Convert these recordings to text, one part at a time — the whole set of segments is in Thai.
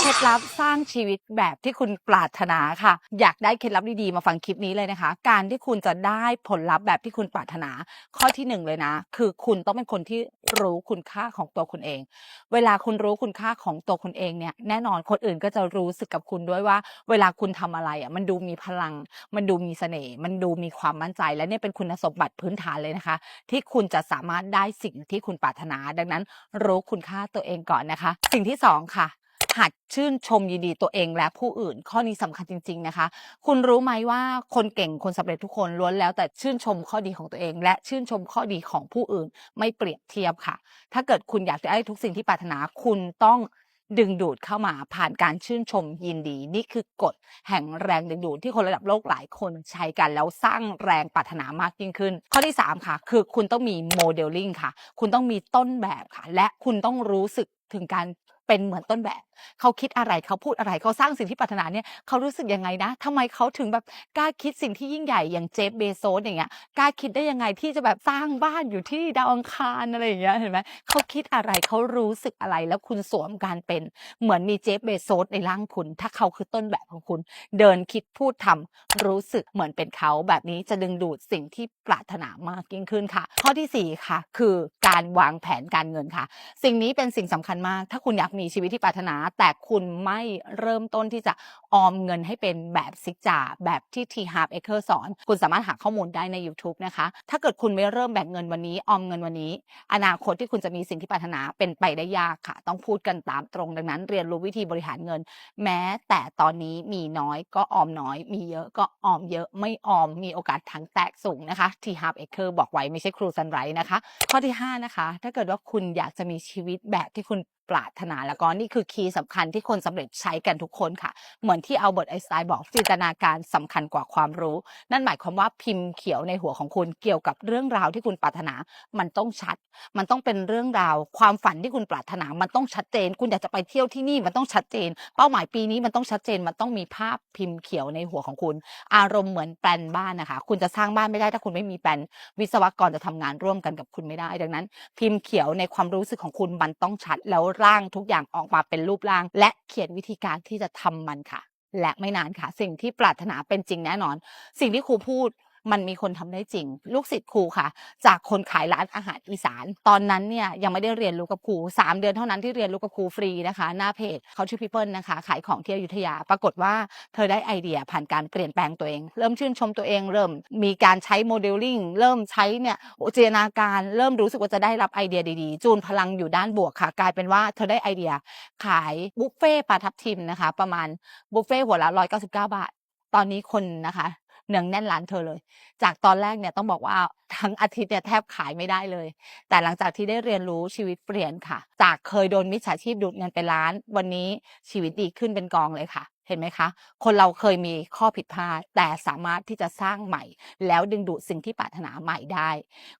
เคล็ดลับสร้างชีวิตแบบที่คุณปรารถนาค่ะ อยากได้เคล็ดลับดีๆมาฟังคลิปนี้เลยนะคะ การที่คุณจะได้ผลลัพธ์แบบที่คุณปรารถนา ข้อที่หนึ่งเลยนะ คือคุณต้องเป็นคนที่รู้คุณค่าของตัวคุณเอง เวลาคุณรู้คุณค่าของตัวคุณเองเนี่ยแน่นอนคนอื่นก็จะรู้สึกกับคุณด้วยว่า เวลาคุณทำอะไรอะมันดูมีพลัง มันดูมีเสน่ห์มันดูมีความมั่นใจ และเนี่ยเป็นคุณสมบัติพื้นฐานเลยนะคะ ที่คุณจะสามารถได้สิ่งที่คุณปรารถนา ดังนั้น รู้คุณค่าตัวเองก่อนนะคะ สิ่งที่สองค่ะ หัดชื่นชมยินดีตัวเองและผู้อื่น ข้อนี้สำคัญจริง ๆนะคะ คุณรู้ไหมว่าคนเก่งคนสำเร็จทุกคนล้วนแล้วแต่ชื่นชมข้อดีของตัวเอง และชื่นชมข้อดีของผู้อื่น ไม่เปรียบเทียบค่ะ ถ้าเกิดคุณอยากจะได้ทุกสิ่งที่ปรารถนาคุณต้องดึงดูดเข้ามาผ่านการชื่นชมยินดี นี่คือกฎแห่งแรงดึงดูดที่คนระดับโลกหลายคนใช้กันแล้วสร้างแรงปรารถนามากยิ่งขึ้น ข้อที่ 3 ค่ะ คือคุณต้องมีโมเดลลิ่งค่ะ คุณต้องมีต้นแบบค่ะ และคุณต้องรู้สึกถึงการ เป็นเหมือนต้นแบบ เขาคิดอะไรเขาพูดอะไรเขาสร้างสิ่งที่ปรารถนาเนี่ยเขารู้สึกยังไงนะทำไมเขาถึงแบบกล้าคิดสิ่งที่ยิ่งใหญ่อย่างเจฟเบโซสอย่างเงี้ยกล้าคิดได้ยังไงที่จะแบบสร้างบ้านอยู่ที่ดาวอังคารอะไรอย่างเงี้ยเห็นไหมเขาคิดอะไรเขารู้สึกอะไรแล้วคุณสวมการเป็นเหมือนมีเจฟเบโซสในร่างคุณ ถ้าเขาคือต้นแบบของคุณ เดินคิดพูดทำรู้สึกเหมือนเป็นเขาแบบนี้จะดึงดูดสิ่งที่ปรารถนามากยิ่งขึ้นค่ะ ข้อที่สี่ค่ะ คือการวางแผนการเงินค่ะ สิ่งนี้เป็นสิ่งสำคัญมาก ถ้าคุณอยากมีชีวิตที่ปรารถนา แต่คุณไม่เริ่มต้นที่จะออมเงินให้เป็นแบบซิกจ่าแบบที่ทีฮาร์ปเอเคอร์สอน คุณสามารถหาข้อมูลได้ใน YouTube นะคะ ถ้าเกิดคุณไม่เริ่มแบ่งเงินวันนี้ออมเงินวันนี้ อนาคตที่คุณจะมีสิ่งที่ปรารถนาเป็นไปได้ยากค่ะ ต้องพูดกันตามตรงดังนั้น เรียนรู้วิธีบริหารเงิน แม้แต่ตอนนี้มีน้อยก็ออมน้อย มีเยอะก็ออมเยอะไม่ออมมีโอกาสถังแตกสูงนะคะทีฮาร์ปเอเคอร์บอกไว้ไม่ใช่ครูซันไรนะคะ ข้อที่ 5 นะคะ ถ้าเกิดว่าคุณอยากจะมีชีวิตแบบที่คุณ ปรารถนา แล้วก็นี่คือคีย์สำคัญที่คนสำเร็จใช้กันทุกคนค่ะ เหมือนที่อัลเบิร์ตไอน์สไตน์บอกจินตนาการสำคัญกว่าความรู้ นั่นหมายความว่าพิมพ์เขียวในหัวของคุณเกี่ยวกับเรื่องราวที่คุณปรารถนา มันต้องชัด มันต้องเป็นเรื่องราว ความฝันที่คุณปรารถนา มันต้องชัดเจน คุณอยากจะไปเที่ยวที่นี่มันต้องชัดเจน เป้าหมายปีนี้มันต้องชัดเจน มันต้องมีภาพพิมพ์เขียวในหัวของคุณ อารมณ์เหมือนแปลนบ้านนะคะ คุณจะสร้างบ้านไม่ได้ถ้าคุณไม่มีแปลนวิศวกรจะทำงานร่วมกันกับคุณไม่ได้ ดังนั้น พิมพ์เขียวในความรู้สึกของคุณมันต้องชัดแล้วร่างทุกอย่างออกมาเป็นรูปร่าง และเขียนวิธีการที่จะทำมันค่ะ และไม่นานค่ะ สิ่งที่ปรารถนาเป็นจริงแน่นอน สิ่งที่ครูพูด มันมีคนทำได้จริง ลูกศิษย์ครูค่ะ จากคนขายร้านอาหารอีสาน ตอนนั้นเนี่ยยังไม่ได้เรียนรู้กับครูสามเดือนเท่านั้นที่เรียนรู้กับครูฟรีนะคะ หน้าเพจเขาชื่อพี่เปิลนะคะ ขายของที่อยุธยา ปรากฏว่าเธอได้ไอเดียผ่านการเปลี่ยนแปลงตัวเอง เริ่มชื่นชมตัวเอง เริ่มมีการใช้โมเดลลิ่งเริ่มใช้เนี่ยจินตนาการเริ่มรู้สึกว่าจะได้รับไอเดียดีๆ จูนพลังอยู่ด้านบวกค่ะ กลายเป็นว่าเธอได้ไอเดียขายบุฟเฟ่ปลาทับทิมนะคะ ประมาณบุฟเฟ่หัวละ199 บาท ตอนนี้คนนะคะ เนืองแน่นร้านเธอเลย จากตอนแรกเนี่ยต้องบอกว่าทั้งอาทิตย์เนี่ยแทบขายไม่ได้เลย แต่หลังจากที่ได้เรียนรู้ชีวิตเปลี่ยนค่ะ จากเคยโดนมิจฉาชีพดูดเงินไปล้าน วันนี้ชีวิตดีขึ้นเป็นกองเลยค่ะ เห็นไหมคะ คนเราเคยมีข้อผิดพลาด แต่สามารถที่จะสร้างใหม่ แล้วดึงดูดสิ่งที่ปรารถนาใหม่ได้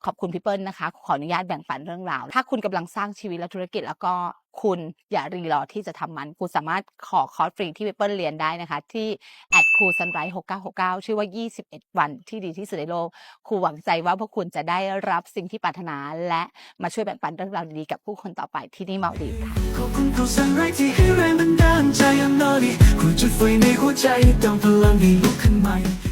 ขอบคุณพี่เปิ้ลนะคะ ขออนุญาตแบ่งปันเรื่องราว ถ้าคุณกำลังสร้างชีวิตและธุรกิจแล้วก็คุณอย่ารีรอที่จะทำมัน คุณสามารถขอคอร์สฟรีที่พี่เปิ้ลเรียนได้นะคะ ที่แอดครูซันไรหกเก้าหกเก้าชื่อว่า 21 วันที่ดีที่สุดในโลกครูหวังใจว่าพวกคุณจะได้รับสิ่งที่ปรารถนา และมาช่วยแบ่งปันเรื่องราวดีๆกับผู้คนต่อไปที่นี่มาดีค่ะ ขอบคุณครูสันไรที่ให้แรงบันดาลใจอันนอดีครูจุดไฟในหัวใจเติมพลังให้ลุกขึ้นใหม่